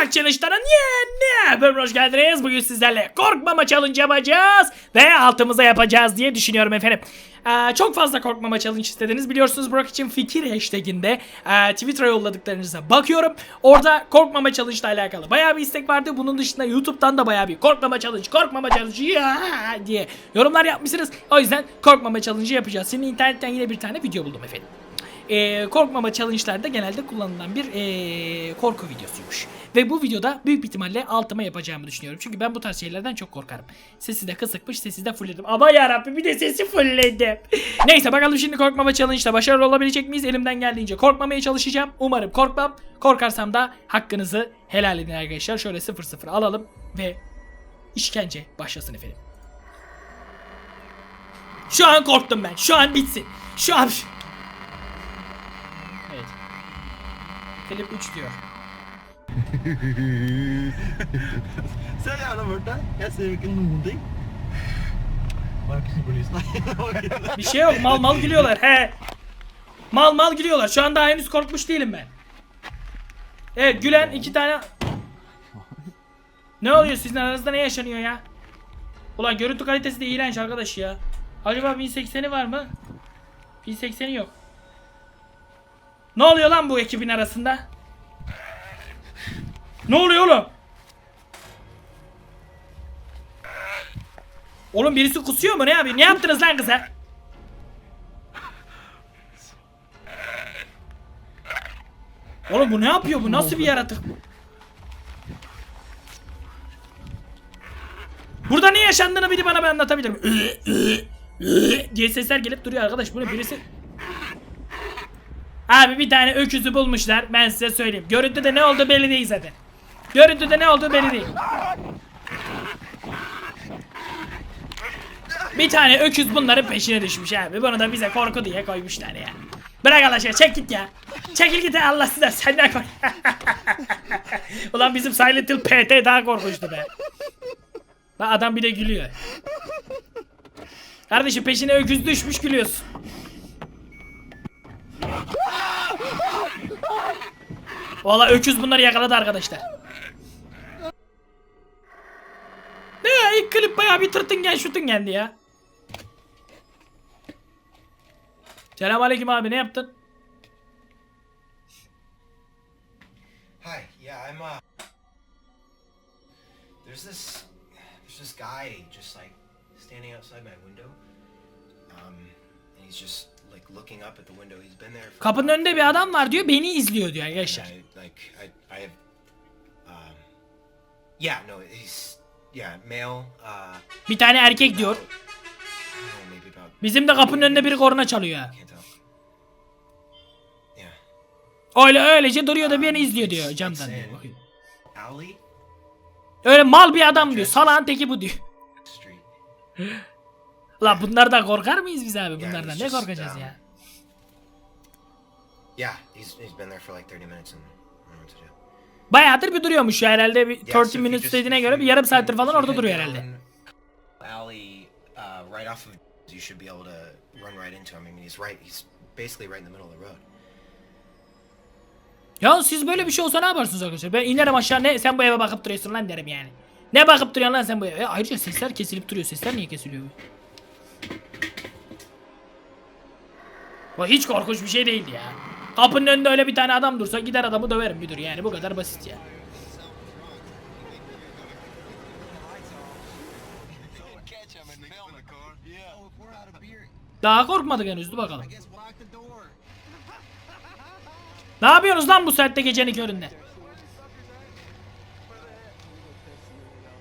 Burak Challenge'lara niye ne? Ben hoş geldiniz. Bugün sizlerle korkmama challenge yapacağız. Ve altımıza yapacağız diye düşünüyorum efendim. Ee, çok fazla korkmama challenge istediniz. Biliyorsunuz Burak için fikir hashtaginde e, Twitter'a yolladıklarınıza bakıyorum. Orada korkmama challenge ile alakalı bayağı bir istek vardı. Bunun dışında YouTube'dan da bayağı bir korkmama challenge, korkmama challenge ya diye yorumlar yapmışsınız. O yüzden korkmama challenge yapacağız. Şimdi internetten yine bir tane video buldum efendim e, korkmama challenge'larda genelde kullanılan bir e, korku videosuymuş. Ve bu videoda büyük ihtimalle altıma yapacağımı düşünüyorum. Çünkü ben bu tarz şeylerden çok korkarım. Sesi de kısıkmış, sesi de fullledim. Ama yarabbim bir de sesi fullledim. Neyse bakalım şimdi korkmama challenge'da başarılı olabilecek miyiz? Elimden geldiğince korkmamaya çalışacağım. Umarım korkmam. Korkarsam da hakkınızı helal edin arkadaşlar. Şöyle 0-0 alalım ve işkence başlasın efendim. Şu an korktum ben. Şu an bitsin. Şu an... Evet. Klip 3 diyor. Xe cái nụ tí Bak polis Bir şey yok. Mal mal gülüyorlar. He. Mal mal gülüyorlar. Şu an daha henüz korkmuş değilim ben. Evet gülen iki tane... Ne oluyor sizin aranızda ne yaşanıyor ya? Ulan görüntü kalitesi de iğrenç arkadaş ya. Acaba 1080'i var mı? 1080'i yok. Ne oluyor lan bu ekibin arasında? Ne oluyor oğlum? Oğlum birisi kusuyor mu ne yapıyor? Ne yaptınız lan kıza? Oğlum bu ne yapıyor? Bu nasıl bir yaratık? Burada ne yaşandığını biri bana bir anlatabilir mi? diye sesler gelip duruyor arkadaş. Bunu birisi... Abi bir tane öküzü bulmuşlar. Ben size söyleyeyim. Görüntüde ne oldu belli değil zaten. Görüntüde ne oldu belli değil. Bir tane öküz bunların peşine düşmüş abi. Bunu da bize korku diye koymuşlar ya. Bırak Allah aşkına çek git ya. Çekil git Allah size senden kork. Ulan bizim Silent Hill PT daha korkunçtu be. Bak adam bir de gülüyor. Kardeşim peşine öküz düşmüş gülüyorsun. Valla öküz bunları yakaladı arkadaşlar. Ne ilk klip bayağı bir tırtıngen şutungen ya. Selamünaleyküm abi ne yaptın? Hi. Yeah, I'm uh There's this there's this guy just like standing outside my window. Um and he's just like looking up at the window. He's been there for Kapının önünde bir adam var diyor beni izliyor diyor have um Yeah, no, he's yeah, male uh Bir tane erkek diyor. About Bizim de kapının önünde biri korna çalıyor. Öyle öylece duruyor da beni izliyor diyor camdan diyor. Öyle mal bir adam diyor. Salağın teki bu diyor. Ulan bunlardan korkar mıyız biz abi? Bunlardan ne korkacağız um, ya? Yeah, he's he's been there for like 30 minutes and I don't know what to do. Bayağıdır bir duruyormuş ya herhalde. Bir Yeah, 30 so if you minutes just- dediğine if göre you- bir yarım if saattir falan you orada head duruyor herhalde. down Alley uh, right off of you should be able to run right into him. I mean, he's right. He's basically right in the middle of the road. Ya siz böyle bir şey olsa ne yaparsınız arkadaşlar? Ben inerim aşağı ne sen bu eve bakıp duruyorsun lan derim yani. Ne bakıp duruyorsun lan sen bu eve? E, ayrıca sesler kesilip duruyor. Sesler niye kesiliyor? Bu hiç korkunç bir şey değildi ya. Kapının önünde öyle bir tane adam dursa gider adamı döverim müdür yani bu kadar basit ya. Daha korkmadık henüz dur bakalım. Ne yapıyorsunuz lan bu saatte gecenin köründe?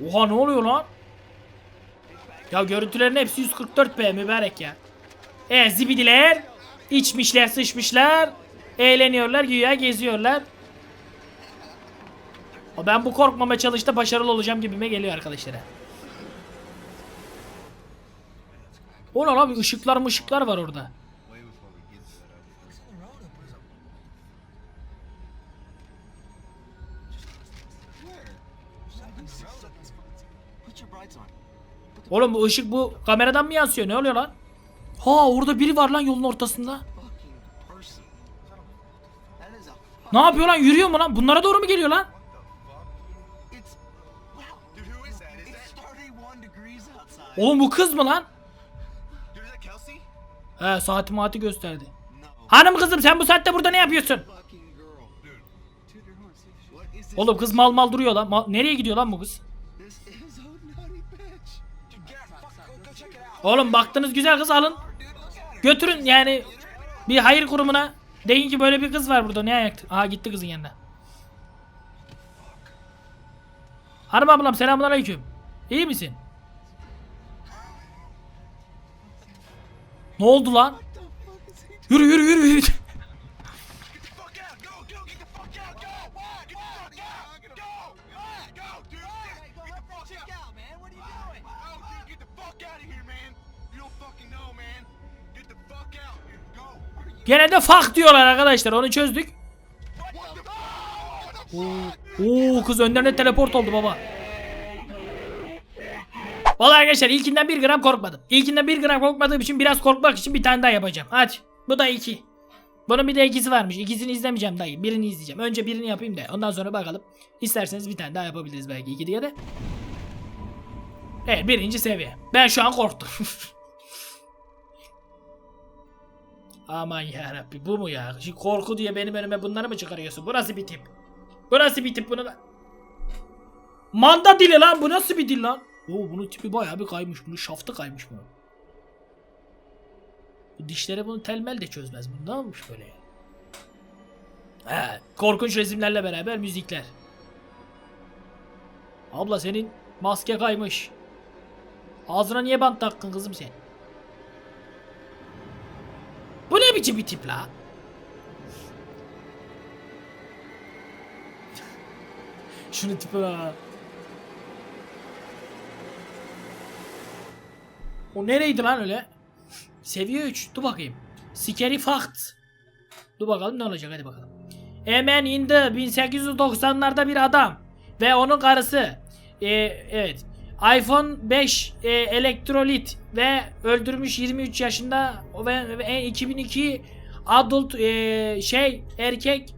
Oha ne oluyor lan? Ya görüntülerin hepsi 144p mübarek ya. E zibidiler içmişler sıçmışlar eğleniyorlar güya geziyorlar. Ben bu korkmama çalışta başarılı olacağım gibime geliyor arkadaşlar. O ne lan bir ışıklar mı ışıklar var orada. Oğlum bu ışık bu kameradan mı yansıyor? Ne oluyor lan? Ha orada biri var lan yolun ortasında. Ne yapıyor lan? Yürüyor mu lan? Bunlara doğru mu geliyor lan? Oğlum bu kız mı lan? He saati maati gösterdi. Hanım kızım sen bu saatte burada ne yapıyorsun? Oğlum kız mal mal duruyor lan. Mal, nereye gidiyor lan bu kız? Oğlum baktınız güzel kız alın. Götürün yani bir hayır kurumuna. Deyin ki böyle bir kız var burada ne ayaktı? Aha gitti kızın yanına. Hanım ablam selamun aleyküm. İyi misin? Ne oldu lan? Yürü yürü yürü yürü. Gene de fuck diyorlar arkadaşlar onu çözdük. Fuck? Oo kız önlerine teleport oldu baba. Vallahi arkadaşlar ilkinden bir gram korkmadım. İlkinden bir gram korkmadığım için biraz korkmak için bir tane daha yapacağım. Hadi. Bu da iki. Bunun bir de ikisi varmış. İkisini izlemeyeceğim dayı. Birini izleyeceğim. Önce birini yapayım da ondan sonra bakalım. İsterseniz bir tane daha yapabiliriz belki iki diye de. Evet birinci seviye. Ben şu an korktum. Aman yarabbi bu mu ya? Şimdi korku diye benim önüme bunları mı çıkarıyorsun? Bu nasıl bir tip? Bu nasıl bir tip bunu da... Manda dili lan bu nasıl bir dil lan? Oo bunun tipi bayağı bir kaymış. Bunun şaftı kaymış bunun. Bu dişleri bunu telmel de çözmez. Bu ne olmuş böyle ya? He, korkunç resimlerle beraber müzikler. Abla senin maske kaymış. Ağzına niye bant taktın kızım sen? Bu ne biçim bir tip la? Şunu tipe bak. O nereydi lan öyle? Seviye 3. Dur bakayım. Scary Fact. Dur bakalım ne olacak hadi bakalım. Hemen indi 1890'larda bir adam ve onun karısı. Ee, evet. iPhone 5 e, elektrolit ve öldürmüş 23 yaşında ve, ve 2002 adult e, şey erkek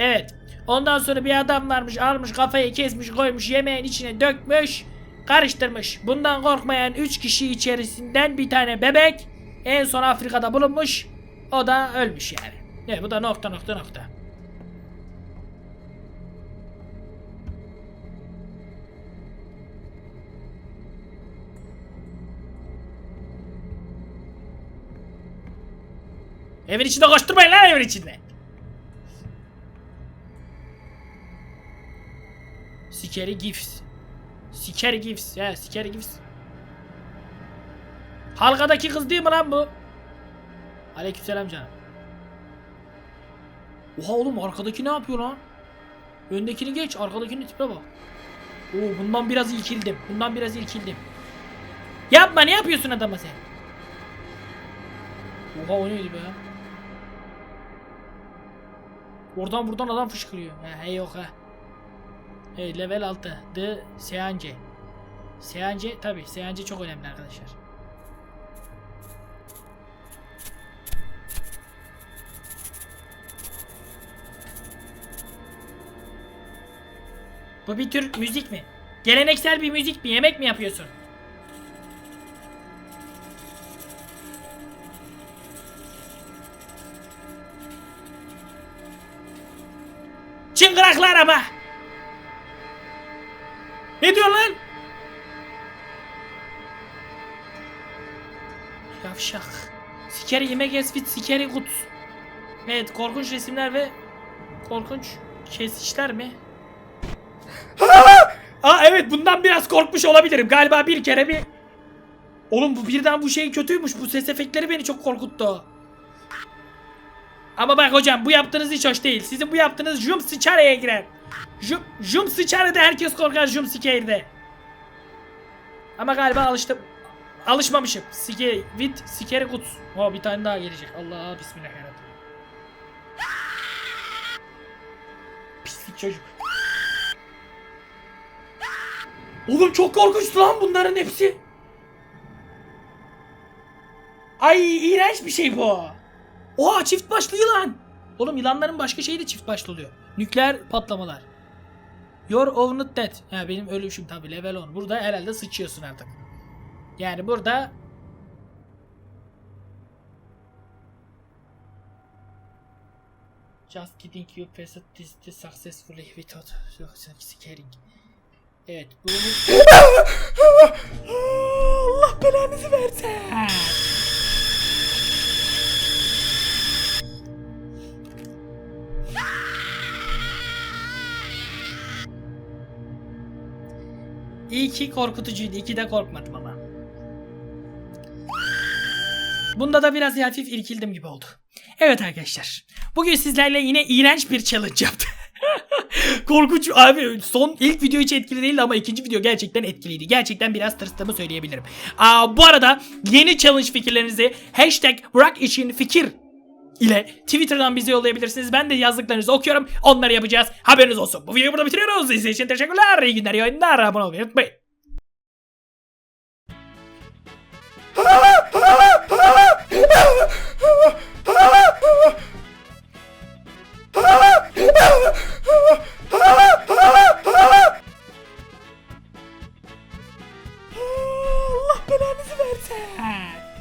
Evet. Ondan sonra bir adam varmış almış kafayı kesmiş koymuş yemeğin içine dökmüş karıştırmış. Bundan korkmayan 3 kişi içerisinden bir tane bebek en son Afrika'da bulunmuş. O da ölmüş yani. Evet bu da nokta nokta nokta. Evin içinde koşturmayın lan evin içinde. Scary Gifts. Scary Gifts. He Scary Gifts. Halkadaki kız değil mi lan bu? Aleykümselam canım. Oha oğlum arkadaki ne yapıyor lan? Öndekini geç arkadakinin tipe bak. Oo bundan biraz ilkildim. Bundan biraz ilkildim. Yapma ne yapıyorsun adama sen? Oha o neydi be? Oradan buradan adam fışkırıyor. He, he yok ha. Hey, level 6. The Seance. Seance tabi Seance çok önemli arkadaşlar. Bu bir tür müzik mi? Geleneksel bir müzik mi? Yemek mi yapıyorsun? Çıngıraklı araba. Ne diyorsun lan? Yavşak. Sikeri yemek esfit sikeri kut. Evet korkunç resimler ve korkunç kesişler mi? Aa evet bundan biraz korkmuş olabilirim. Galiba bir kere bir... Oğlum bu birden bu şey kötüymüş. Bu ses efektleri beni çok korkuttu. Ama bak hocam bu yaptığınız hiç hoş değil. Sizin bu yaptığınız jump scare'ye girer. Jump, jump scare'de herkes korkar jump scare'de. Ama galiba alıştım. Alışmamışım. Scare with scare kuts. Oh bir tane daha gelecek. Allah bismillahirrahmanirrahim. Pislik çocuk. Oğlum çok korkunçtu lan bunların hepsi. Ay iğrenç bir şey bu. Oha çift başlı yılan. Oğlum yılanların başka şeyi de çift başlı oluyor. Nükleer patlamalar. Your owned death. Ha benim ölüşüm tabi level 10. Burada herhalde sıçıyorsun artık. Yani burada Just kidding you passed this this successfully without scaring. Evet bunu 2 korkutucuydu. 2 de korkmadım ama. Bunda da biraz hafif irkildim gibi oldu. Evet arkadaşlar. Bugün sizlerle yine iğrenç bir challenge yaptım. Korkunç abi son ilk video hiç etkili değildi ama ikinci video gerçekten etkiliydi. Gerçekten biraz tırstığımı söyleyebilirim. Aa, bu arada yeni challenge fikirlerinizi hashtag bırak için fikir ile Twitter'dan bize yollayabilirsiniz. Ben de yazdıklarınızı okuyorum. Onları yapacağız. Haberiniz olsun. Bu videoyu burada bitiriyoruz. İzlediğiniz için teşekkürler. İyi günler, iyi oyunlar. Abone olmayı unutmayın.